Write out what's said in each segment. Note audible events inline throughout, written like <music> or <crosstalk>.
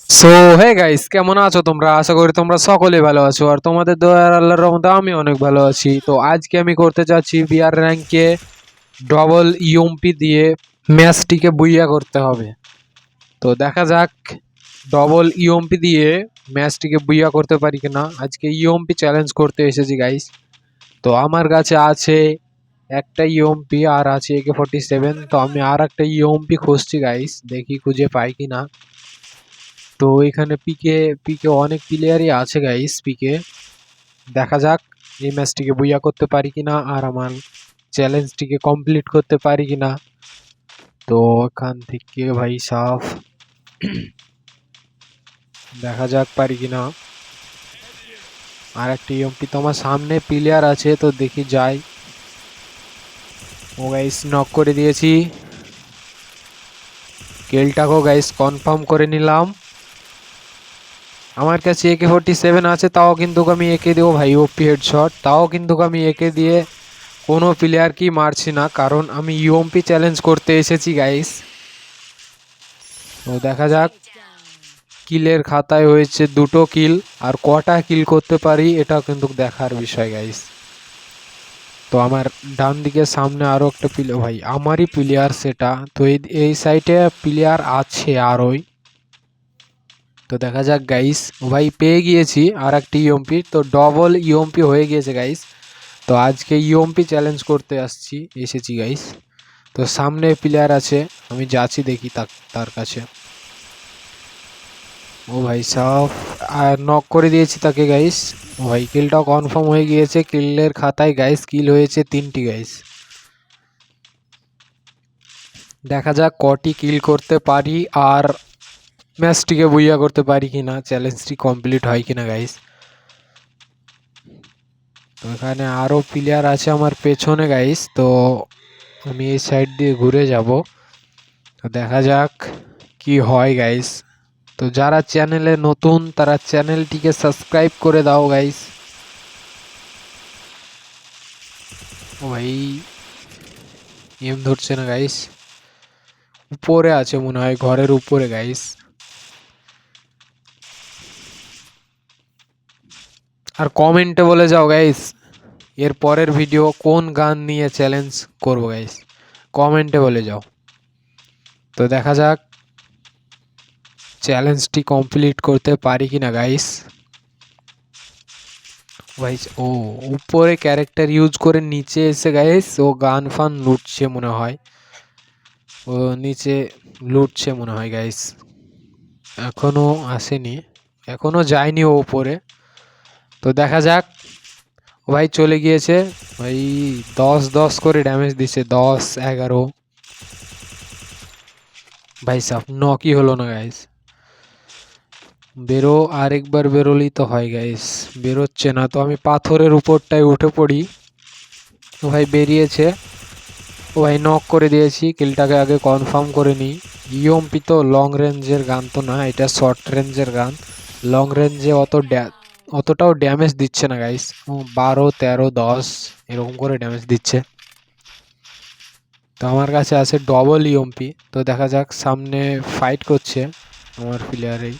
So hey guys কেমন আছো তোমরা? আশা করি তোমরা সকলে ভালো আছো আর তোমাদের দয়ার আল্লাহর রহমতে আমি অনেক ভালো আছি। তো আজকে আমি করতে চাচ্ছি বিআর র্যাঙ্কে ডবল ইউএমপি দিয়ে ম্যাচটিকে বুইয়া করতে হবে। তো দেখা যাক ডবল ইউএমপি দিয়ে ম্যাচটিকে বুইয়া করতে পারি কিনা। আজকে ইউএমপি চ্যালেঞ্জ করতে এসেছি গাইস তো আমার কাছে আছে একটা ইউএমপি আর আছে একে ফোর্টি সেভেন তো আমি আর একটা ইউএমপি খুঁজছি গাইস দেখি খুঁজে পাই কিনা। তো এখানে পিকে পিকে অনেক প্লেয়ারই আছে গাইস পিকে দেখা যাক এই ম্যাচটিকে বুইয়া করতে পারি কিনা আর আমার চ্যালেঞ্জটিকে কমপ্লিট করতে পারি কিনা। তো এখান থেকে ভাই সাফ। দেখা যাক পারি কিনা। আর একটা ইএমপি তো আমার সামনে প্লেয়ার আছে, তো দেখি যাই। ও গাইস নক করে দিয়েছি। কেলটাকেও গাইস কনফার্ম করে নিলাম। আমার কাছে একে ফোর্টি সেভেন আছে, তাও কিন্তু আমি একে দেবো ভাই ওপি হেডশট তাও কিন্তু আমি একে দিয়ে কোনো প্লেয়ারকেই মারছি না, কারণ আমি ইউএমপি চ্যালেঞ্জ করতে এসেছি গাইস তো দেখা যাক, কিলের খাতায় হয়েছে দুটো কিল, আর কটা কিল করতে পারি, এটা কিন্তু দেখার বিষয় গাইস তো আমার ডান দিকে সামনে আরও একটা প্লেয়ার ভাই, আমারই প্লেয়ার সেটা। তো এই সাইডে প্লেয়ার আছে আরোই। তো দেখা যাক গাইস ভাই, পেয়ে গিয়েছি আর একটি ইউএমপি তো ডবল ইউএমপি হয়ে গিয়েছে গাইস তো আজকে ইউএমপি চ্যালেঞ্জ করতে আসছি, এসেছি গাইস তো সামনে প্লেয়ার আছে, আমি যাচ্ছি দেখি তার কাছে। ও ভাই সাফ আর নক করে দিয়েছি তাকে গাইস ও ভাই কিলটাও কনফার্ম হয়ে গিয়েছে। কিলের খাতায় গাইস কিল হয়েছে তিনটি গাইস দেখা যাক কটি কিল করতে পারি, আর ম্যাচটিকে বুইয়া করতে পারি কিনা চ্যালেঞ্জটি কমপ্লিট হয় কিনা গাইস তো এখানে আরও প্লেয়ার আছে আমার পেছনে গাইস তো আমি এই সাইড দিয়ে ঘুরে যাব। দেখা যাক কি হয় গাইস তো যারা চ্যানেলে নতুন, তারা চ্যানেলটিকে সাবস্ক্রাইব করে দাও গাইস ও ভাই এম ধরছে না গাইস উপরে আছে মনে হয়, ঘরের উপরে গাইস আর কমেন্টে বলে যাও গাইস এর পরের ভিডিও কোন গান নিয়ে চ্যালেঞ্জ করব গাইস কমেন্টে বলে যাও। তো দেখা যাক চ্যালেঞ্জটি কমপ্লিট করতে পারি কি না গাইস ভাই ও, উপরে ক্যারেক্টার ইউজ করে নিচে এসে গাইস ও গান ফান লুটছে মনে হয়। ও নিচে লুটছে মনে হয় গাইস এখনও আসেনি, এখনও যায়নি ও উপরে। তো দেখা যাক। ভাই চলে গিয়েছে। ভাই দশ দশ করে ড্যামেজ দিছে দশ, এগারো। ভাই সাহ নকই হলো না গাইস বেরো, আরেকবার বেরোলেই তো হয় গাইস বেরোচ্ছে না, তো আমি পাথরের উপরটায় উঠে পড়ি। ও ভাই বেরিয়েছে। ও ভাই নক করে দিয়েছি, কিলটাকে আগে কনফার্ম করে নিই। ইএমপি তো লং রেঞ্জের গান তো না, এটা শর্ট রেঞ্জের গান। লং রেঞ্জে অত ড্যা অতটাও ড্যামেজ দিচ্ছে না গাইস বারো, তেরো, দশ, এরকম করে ড্যামেজ দিচ্ছে। তো আমার কাছে আছে ডবল ইএমপি তো দেখা যাক, সামনে ফাইট করছে আমার প্লেয়ারেই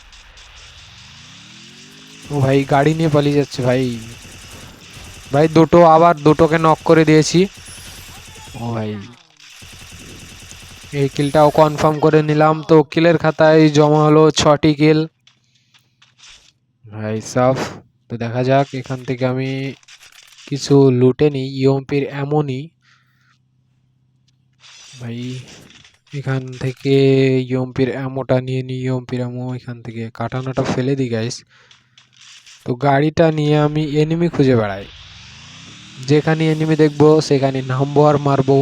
ও ভাই, গাড়ি নিয়ে পালিয়ে যাচ্ছে ভাই। ভাই, দুটো আবার দুটোকে নক করে দিয়েছি। ও ভাই। এই কিলটাও কনফার্ম করে নিলাম। তো কিলের খাতায় জমা হলো ছটি কিল ভাই সাফ তো দেখা যাক, এখান থেকে আমি কিছু লুটে নিই। ইএমপির এমনই ভাই, এখান থেকে ইএমপির অ্যামোটা নিয়ে নিই। ইএমপির অ্যামো এখান থেকে। কাটানোটা ফেলে দিই গাইস তো গাড়িটা নিয়ে আমি এনিমি খুঁজে বেড়াই। যেখানে এনিমি দেখব, সেখানে নামবো আর মারবো।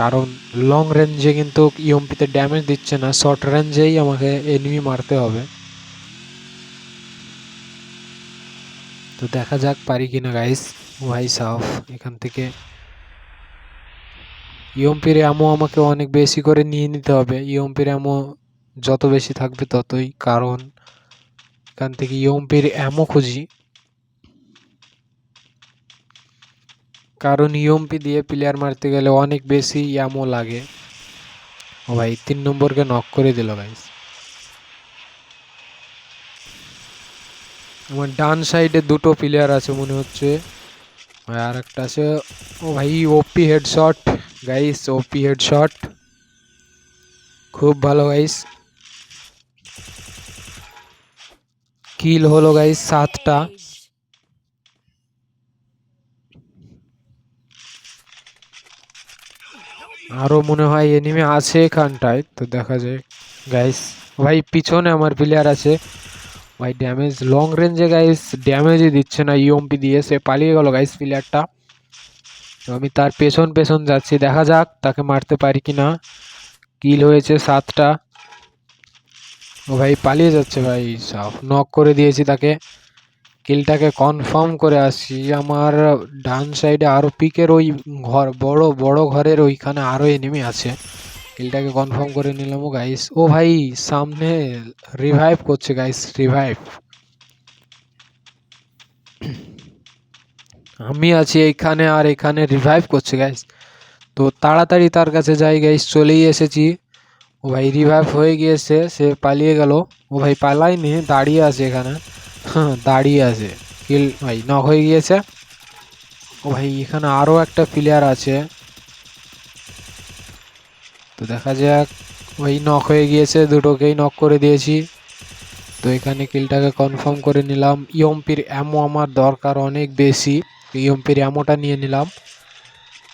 কারণ লং রেঞ্জে কিন্তু ইএমপিতে ড্যামেজ দিচ্ছে না শর্ট রেঞ্জেই আমাকে এনিমি মারতে হবে। তো দেখা যাক পারি কিনা গাইস ভাই সাফ, এখান থেকে ইএমপির অ্যামো আমাকে অনেক বেশি করে নিয়ে নিতে হবে। ইএমপির অ্যামো যত বেশি থাকবে ততই, কারণ এখান থেকে ইএমপির অ্যামো খুঁজি। কারণ ইএমপি দিয়ে প্লেয়ার মারতে গেলে অনেক বেশি ইয়ামো লাগে। ও ভাই, তিন নম্বরকে নক করে দিল গাইস আমার ডান সাইডে দুটো প্লেয়ার আছে মনে হচ্ছে। আর একটা আছে, ও ভাই OP headshot guys OP headshot খুব ভালো গাইস কিল হলো গাইস সাতটা। আরও মনে হয় এনিমে আছে এখানটায়, তো দেখা যায় গাইস ভাই, পিছনে আমার প্লেয়ার আছে। ভাই ড্যামেজ লং রেঞ্জে গাইস ড্যামেজই দিচ্ছে না ইউএমপি দিয়ে, সে পালিয়ে গেল গাইস প্লেয়ারটা তো আমি তার পেছন পেছন যাচ্ছি, দেখা যাক তাকে মারতে পারি কি না কিল হয়েছে সাতটা। ও ভাই, পালিয়ে যাচ্ছে ভাই সব নক করে দিয়েছি তাকে। কিলটাকে কনফার্ম করে আসি আমার ডান সাইডে আরও পিকের ওই ঘর, বড় বড় ঘরের ওইখানে আরও এনিমি আছে। কিলটাকে কনফার্ম করে নিলাম গাইস ও ভাই, সামনে রিভাইভ করছে গাইস রিভাইভ আমি আছি এইখানে আর এখানে রিভাইভ করছে গাইস তো তাড়াতাড়ি তার কাছে যাই গাইস চলেই এসেছি। ও ভাই রিভাইভ হয়ে গিয়েছে, সে পালিয়ে গেল। ও ভাই, পালায়নি, দাঁড়িয়ে আছে এখানে। <laughs> দাঁড়িয়ে আছে। কিল ভাই নক হয়ে গিয়েছে। ও ভাই, এখানে আরও একটা প্লেয়ার আছে। তো দেখা যাক। ওই নক হয়ে গিয়েছে, দুটোকেই নক করে দিয়েছি। তো এখানে কিলটাকে কনফার্ম করে নিলাম। ইয়ম্পির অ্যামো আমার দরকার অনেক বেশি। ইয়ম্পির অ্যামোটা নিয়ে নিলাম।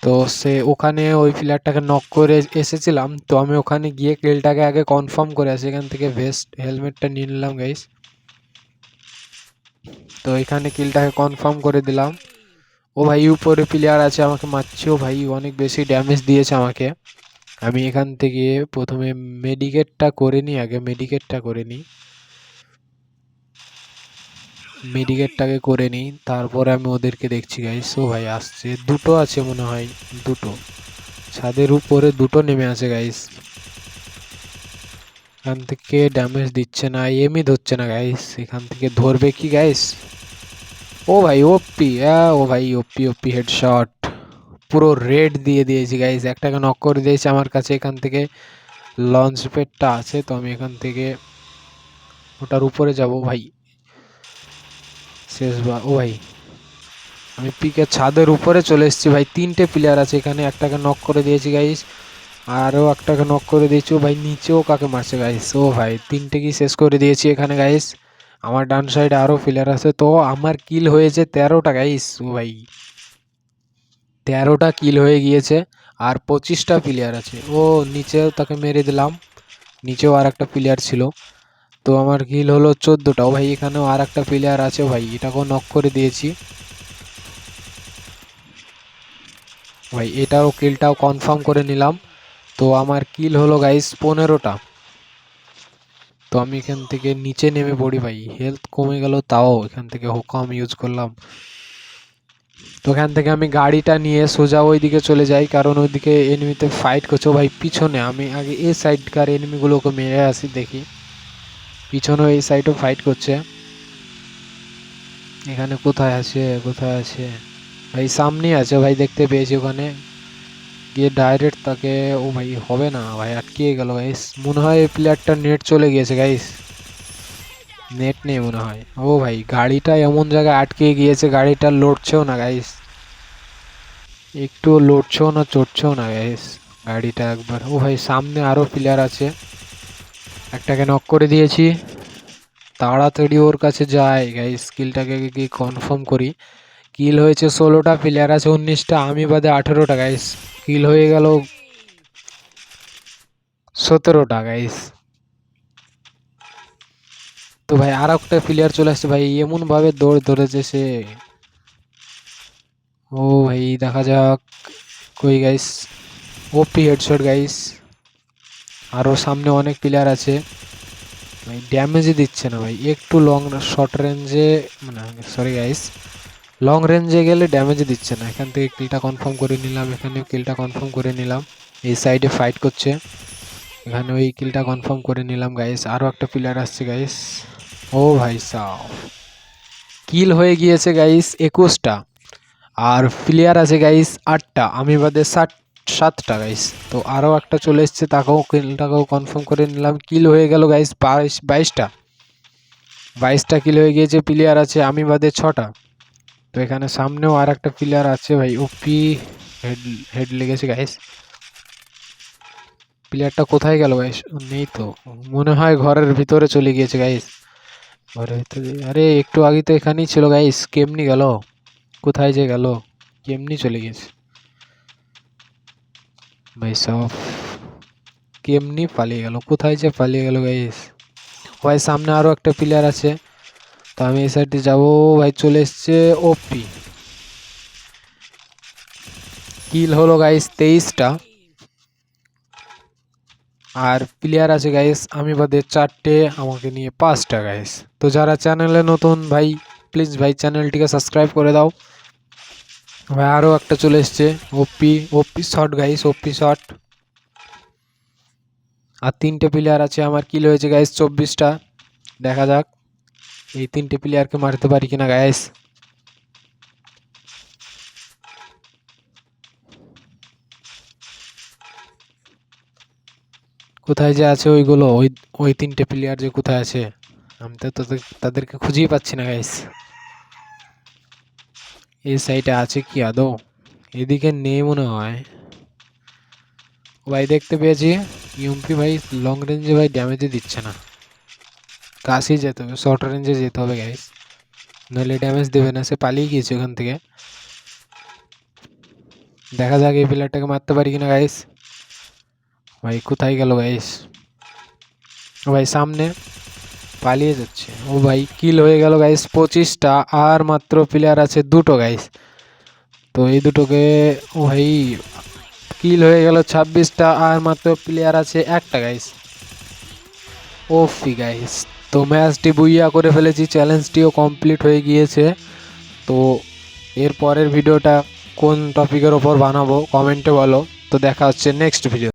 তো সে ওখানে ওই প্লেয়ারটাকে নক করে এসেছিলাম। তো আমি ওখানে গিয়ে কিলটাকে আগে কনফার্ম করে আসি। এখান থেকে ভেস্ট হেলমেটটা নিয়ে নিলাম গাইস তো এখানে কিলটাকে কনফার্ম করে দিলাম। ও ভাই, উপরে প্লেয়ার আছে আমাকে মারছে। ও ভাই, অনেক বেশি ড্যামেজ দিয়েছে আমাকে। আমি এখান থেকে প্রথমে মেডিকেটটা করে নিই, আগে মেডিকেটটা করে নিই। মেডিকেটটাকে করে নিই, তারপরে আমি ওদেরকে দেখছি গাইস ও ভাই, আসছে। দুটো আছে মনে হয়, দুটো। ছাদের উপরে দুটো নেমে আছে গাইস এখান থেকে ড্যামেজ দিচ্ছে না এমই ধরছে না গাইস এখান থেকে ধরবে কি গাইস ও ভাই ওপি হ্যাঁ ও ভাই ওপি ওপি হেডশট পুরো রেড দিয়ে দিয়েছি গাইস একটাকে নক করে দিয়েছি আমার কাছে, এখান থেকে লঞ্চ প্যাডটা আছে, তো আমি এখান থেকে ওটার উপরে যাব ভাই। শেষবার, ও ভাই। আমি পিকের ছাদের উপরে চলে এসেছি, ভাই। তিনটে প্লেয়ার আছে এখানে, একটাকে নক করে দিয়েছি গাইস আরও একটাকে নক করে দিয়েছি। ও ভাই, নিচেও কাকে মারছে গাইস ও ভাই, তিনটে কি শেষ করে দিয়েছি এখানে গাইস আমার ডান সাইডে আরও প্লেয়ার আছে। তো আমার কিল হয়েছে তেরোটা গাইস ও ভাই, তেরোটা কিল হয়ে গিয়েছে আর পঁচিশটা প্লেয়ার আছে। ও, নিচেও তাকে মেরে দিলাম। নিচেও আর একটা প্লেয়ার ছিল। তো আমার কিল হলো চোদ্দোটা। ও ভাই, এখানেও আর একটা প্লেয়ার আছে ভাই, এটাকেও নক করে দিয়েছি। ভাই, এটাও কিলটাও কনফার্ম করে নিলাম। তো আমার কিল হলো গাইস পনেরোটা। তো আমি এখান থেকে নিচে নেমে পড়ি ভাই। হেলথ কমে গেল, তাও এখান থেকে হোকাম ইউজ করলাম। তো এখান থেকে আমি গাড়িটা নিয়ে সোজা ওইদিকে চলে যাই, কারণ ওইদিকে এনিমিতে ফাইট করছে। ভাই, পিছনে আমি আগে এই সাইডকার এনিমিগুলোকে মেরে আসি, দেখি। পিছনে এই সাইডও ফাইট করছে। এখানে কোথায় আছে কোথায় আছে? ভাই, সামনেই আছে ভাই, দেখতে পেয়েছি ওখানে। গিয়ে ডাইরেক্ট তাকে, ও ভাই হবে না, ভাই আটকিয়ে গেল গাইস মনে হয় এই প্লেয়ারটা নেট চলে গিয়েছে গাইস নেট নেই মনে হয়। ও ভাই, গাড়িটা এমন জায়গায় আটকে গিয়েছে, গাড়িটা লড়ছেও না গাইস একটু লড়ছেও না, চড়ছেও না গাইস গাড়িটা একবার। ও ভাই, সামনে আরও প্লেয়ার আছে। একটাকে নক করে দিয়েছি। তাড়াতাড়ি ওর কাছে যাই গাইস স্কিলটাকে গিয়ে কনফার্ম করি। কিল হয়েছে ষোলোটা প্লেয়ার আছে উনিশটা, আমি বাদে আঠেরোটা গাইস কিল হয়ে গেল। সতেরোটা গাইস তো ভাই আর একটা প্লেয়ার চলে আসছে ভাই এমন ভাবে দৌড় ধরেছে সে। ও ভাই, দেখা যাক কই গাইস ওপি হেডশট গাইস আরও সামনে অনেক প্লেয়ার আছে। ভাই ড্যামেজই দিচ্ছে না ভাই। একটু লং শর্ট রেঞ্জে মানে সরি গাইস লং রেঞ্জে গেলে ড্যামেজ দিচ্ছে না। এখান থেকে কিলটা কনফার্ম করে নিলাম এখানে কিলটা কনফার্ম করে নিলাম। এই সাইডে ফাইট করছে। এখানে ওই কিলটা কনফার্ম করে নিলাম গাইস আরও একটা প্লেয়ার আসছে গাইস ও ভাই সাহ কিল হয়ে গিয়েছে গাইস একুশটা। আর প্লেয়ার আছে গাইস আটটা। আমি বাদে ষাট, সাতটা গাইস তো আরও একটা চলে এসছে, তাকেও কিলটাকেও কনফার্ম করে নিলাম। কিল হয়ে গেল গাইস বাইশ, বাইশটা। বাইশটা কিল হয়ে গিয়েছে প্লেয়ার আছে, আমি বাদে ছটা। এখানে সামনেও আর একটা প্লেয়ার আছে ভাই ওপি হেড হেড লেগেছে গাইস প্লেয়ারটা কোথায় গেল গাইস নেই তো। মনে হয় ঘরের ভিতরে চলে গিয়েছে গাইস ঘরের ভিতরে আরে, একটু আগে তো এখানেই ছিল গাইস কেমনি গেল? কোথায় যে গেল? কেমনি চলে গেছে? ভাই সব কেমনি পালিয়ে গেল? কোথায় যে পালিয়ে গেল গাইস ভাই, সামনে আরও একটা প্লেয়ার আছে। তো আমি এই সাইডে যাব। ভাই চলে এসছে ওপি কিল হলো গাইস তেইশটা। আর প্লেয়ার আছে গাইস আমি বাদে চারটে, আমাকে নিয়ে পাঁচটা গাইস তো যারা চ্যানেলে নতুন, ভাই প্লিজ ভাই চ্যানেলটিকে সাবস্ক্রাইব করে দাও। ভাই আরও একটা চলে এসছে OP OP shot guys OP shot আর তিনটে প্লেয়ার আছে, আমার কিল হয়েছে গাইস চব্বিশটা। দেখা যাক। এই তিনটে প্লেয়ারকে মারতে পারি কিনা গাইস কোথায় যে আছে ওইগুলো? ওই ওই তিনটে প্লেয়ার যে কোথায় আছে? আমি তো তাদের, তাদেরকে খুঁজেই পাচ্ছি না গাইস এই সাইডে আছে কি আদৌ? এদিকে নেই মনে হয়। ভাই, দেখতে পেয়েছি। ইউমপি ভাই লং রেঞ্জে ভাই ড্যামেজে দিচ্ছে না। কাছেই যেতে হবে শর্ট রেঞ্জে যেতে হবে গাইস নইলে ড্যামেজ দেবে না, সে পালিয়ে গিয়েছে ওখান থেকে। দেখা যাক এই প্লেয়ারটাকে মারতে পারি কিনা গাইস ভাই, কোথায় গেল গাইস ভাই, সামনে পালিয়ে যাচ্ছে। ও ভাই কিল হয়ে গেল গাইস পঁচিশটা। আর মাত্র প্লেয়ার আছে দুটো গাইস তো এই দুটোকে, ও ভাই কিল হয়ে গেল ছাব্বিশটা। আর মাত্র প্লেয়ার আছে একটা গাইস ওফি গাইস তো ম্যাচটি বুইয়া করে ফেলেছি চ্যালেঞ্জটিও কমপ্লিট হয়ে গিয়েছে। তো এর পরের ভিডিওটা কোন টপিকের ওপর বানাবো কমেন্টে বলো। তো দেখা হচ্ছে নেক্সট ভিডিও